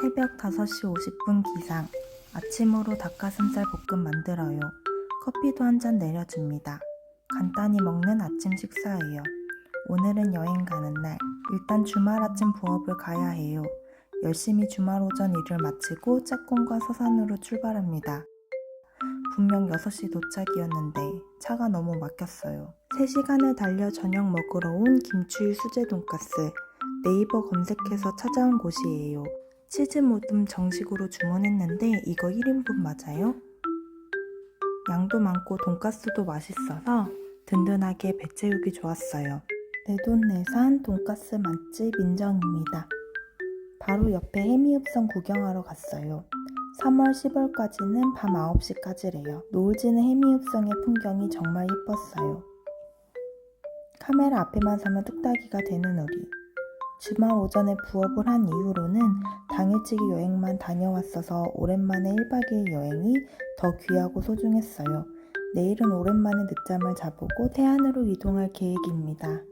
새벽 5시 50분 기상. 아침으로 닭가슴살 볶음 만들어요. 커피도 한 잔 내려줍니다. 간단히 먹는 아침 식사예요. 오늘은 여행 가는 날. 일단 주말 아침 부업을 가야 해요. 열심히 주말 오전 일을 마치고 짝꿍과 서산으로 출발합니다. 분명 6시 도착이었는데 차가 너무 막혔어요. 3시간을 달려 저녁 먹으러 온 김추유 수제 돈가스. 네이버 검색해서 찾아온 곳이에요. 치즈 모듬 정식으로 주문했는데 이거 1인분 맞아요? 양도 많고 돈가스도 맛있어서 든든하게 배 채우기 좋았어요. 내돈내산 돈가스 맛집 인정입니다. 바로 옆에 해미읍성 구경하러 갔어요. 3월 10월까지는 밤 9시까지래요. 노을 지는 해미읍성의 풍경이 정말 예뻤어요. 카메라 앞에만 서면 뚝딱이가 되는 우리. 주말 오전에 부업을 한 이후로는 당일치기 여행만 다녀왔어서 오랜만에 1박 2일 여행이 더 귀하고 소중했어요. 내일은 오랜만에 늦잠을 자보고 태안으로 이동할 계획입니다.